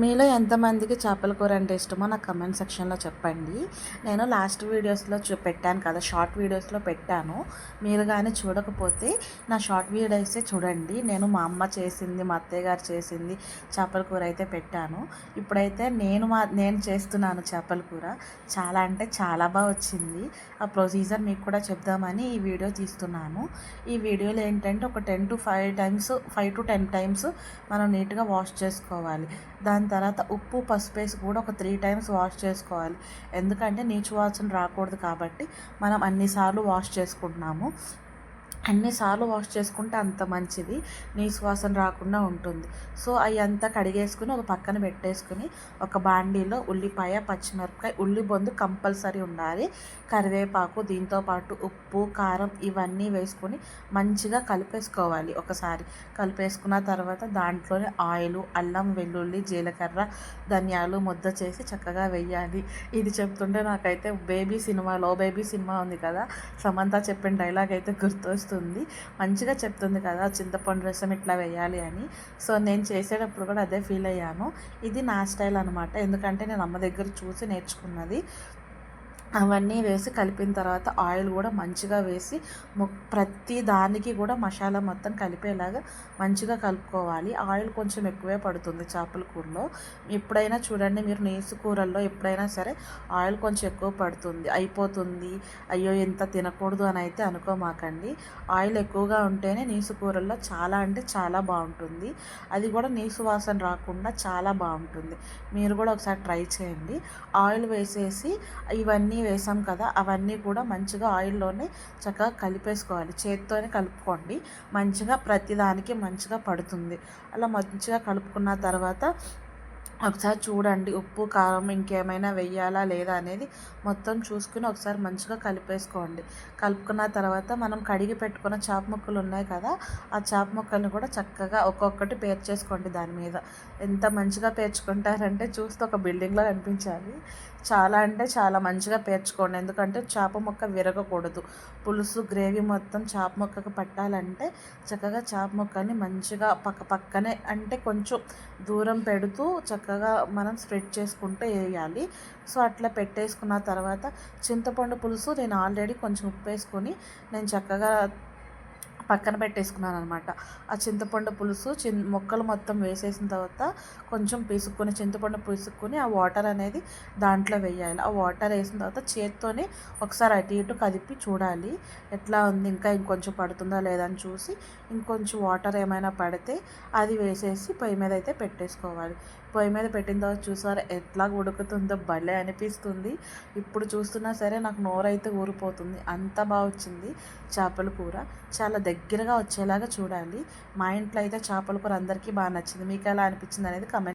మీలో ఎంతమందికి చేపల కూర అంటే ఇష్టమో నాకు కమెంట్ సెక్షన్లో చెప్పండి. నేను లాస్ట్ వీడియోస్లో చూ పెట్టాను కదా షార్ట్ వీడియోస్లో పెట్టాను. మీరు కానీ చూడకపోతే నా షార్ట్ వీడియోస్ చూడండి. నేను మా అమ్మ చేసింది మా అత్తయ్య గారు చేసింది చేపల కూర అయితే పెట్టాను. ఇప్పుడైతే నేను మా నేను చేస్తున్నాను చేపల కూర. చాలా అంటే చాలా బాగా వచ్చింది. ఆ ప్రొసీజర్ మీకు కూడా చెప్దామని ఈ వీడియో తీస్తున్నాను. ఈ వీడియోలో ఏంటంటే ఒక ten to five times five to ten times మనం నీట్గా వాష్ చేసుకోవాలి. దాని దాని తర్వాత ఉప్పు పసుపు వేసి కూడా ఒక త్రీ టైమ్స్ వాష్ చేసుకోవాలి. ఎందుకంటే నీచు వాసన రాకూడదు కాబట్టి మనం అన్నిసార్లు వాష్ చేసుకుంటున్నాము. అన్నిసార్లు వాష్ చేసుకుంటే అంత మంచిది. నీ శ్వాసన రాకుండా ఉంటుంది. సో అవి అంతా కడిగేసుకుని ఒక పక్కన పెట్టేసుకుని ఒక బాండీలో ఉల్లిపాయ పచ్చిమిరపకాయ ఉల్లి బొందు కంపల్సరీ ఉండాలి. కరివేపాకు దీంతో పాటు ఉప్పు కారం ఇవన్నీ వేసుకొని మంచిగా కలిపేసుకోవాలి ఒకసారి. కలిపేసుకున్న తర్వాత దాంట్లోనే ఆయిల్ అల్లం వెల్లుల్లి జీలకర్ర ధనియాలు ముద్ద చేసి చక్కగా వెయ్యాలి ఇది చెప్తుంటే నాకైతే బేబీ సినిమా లో బేబీ సినిమా ఉంది కదా సమంత చెప్పిన డైలాగ్ అయితే గుర్తొస్తుంది. చెప్తుంది మంచిగా చెప్తుంది కదా చింతపండు రసం ఇట్లా వేయాలి అని. సో నేను చేసేటప్పుడు కూడా అదే ఫీల్ అయ్యాను. ఇది నా స్టైల్ అనమాట ఎందుకంటే నేను అమ్మ దగ్గర చూసి నేర్చుకున్నది. అవన్నీ వేసి కలిపిన తర్వాత ఆయిల్ కూడా మంచిగా వేసి ప్రతి దానికి కూడా మసాలా మొత్తం కలిపేలాగా మంచిగా కలుపుకోవాలి. ఆయిల్ కొంచెం ఎక్కువే పడుతుంది చేపల కూరలో. ఎప్పుడైనా చూడండి మీరు నీసు కూరల్లో ఎప్పుడైనా సరే ఆయిల్ కొంచెం ఎక్కువ పడుతుంది అయిపోతుంది. అయ్యో ఎంత తినకూడదు అని అయితే అనుకోమాకండి. ఆయిల్ ఎక్కువగా ఉంటేనే నీసు కూరల్లో చాలా అంటే చాలా బాగుంటుంది. అది కూడా నీసు వాసన రాకుండా చాలా బాగుంటుంది. మీరు కూడా ఒకసారి ట్రై చేయండి. ఆయిల్ వేసేసి ఇవన్నీ వేసాం కదా అవన్నీ కూడా మంచిగా ఆయిల్లోనే చక్కగా కలిపేసుకోవాలి. చేతితోనే కలుపుకోండి. మంచిగా ప్రతిదానికి మంచిగా పడుతుంది. అలా మంచిగా కలుపుకున్న తర్వాత ఒకసారి చూడండి ఉప్పు కారం ఇంకేమైనా వెయ్యాలా లేదా అనేది మొత్తం చూసుకుని ఒకసారి మంచిగా కలిపేసుకోండి. కలుపుకున్న తర్వాత మనం కడిగి పెట్టుకున్న చాప ముక్కలు ఉన్నాయి కదా ఆ చాప ముక్కల్ని కూడా చక్కగా ఒక్కొక్కటి పేర్చేసుకోండి దాని మీద. ఎంత మంచిగా పేర్చుకుంటారంటే చూస్తే ఒక బిల్డింగ్లో కనిపించాలి చాలా అంటే చాలా మంచిగా పేర్చుకోండి. ఎందుకంటే చేప మొక్క విరగకూడదు. పులుసు గ్రేవీ మొత్తం చేప మొక్కకు పట్టాలంటే చక్కగా చేప ముక్కని మంచిగా పక్క పక్కనే అంటే కొంచెం దూరం పెడుతూ చక్కగా మనం స్ప్రెడ్ చేసుకుంటూ వేయాలి. సో అట్లా పెట్టేసుకున్న తర్వాత చింతపండు పులుసు నేను ఆల్రెడీ కొంచెం ఉప్పు వేసుకొని నేను చక్కగా పక్కన పెట్టేసుకున్నాను అనమాట ఆ చింతపండు పులుసు చిన్ మొక్కలు మొత్తం వేసేసిన తర్వాత కొంచెం పీసుకొని చింతపండు పీసుకొని ఆ వాటర్ అనేది దాంట్లో వేయాలి. ఆ వాటర్ వేసిన తర్వాత చేత్తోనే ఒకసారి అటు ఇటు కదిపి చూడాలి. ఎట్లా ఉంది? ఇంకా ఇంకొంచెం పడుతుందా లేదా అని చూసి ఇంకొంచెం వాటర్ ఏమైనా పడితే అది వేసేసి పొయ్యి మీద అయితే పెట్టేసుకోవాలి. పొయ్యి మీద పెట్టిన తర్వాత చూసారా ఎట్లా ఉడుకుతుందో భలే అనిపిస్తుంది. ఇప్పుడు చూస్తున్నా సరే నాకు నోరైతే ఊరిపోతుంది. అంత బాగా వచ్చింది చేపల కూర. చాలా దగ్గరగా వచ్చేలాగా చూడండి. మా ఇంట్లో అయితే చేపల కూర అందరికీ బాగా నచ్చింది. మీకు ఎలా అనిపించింది అనేది కమెంట్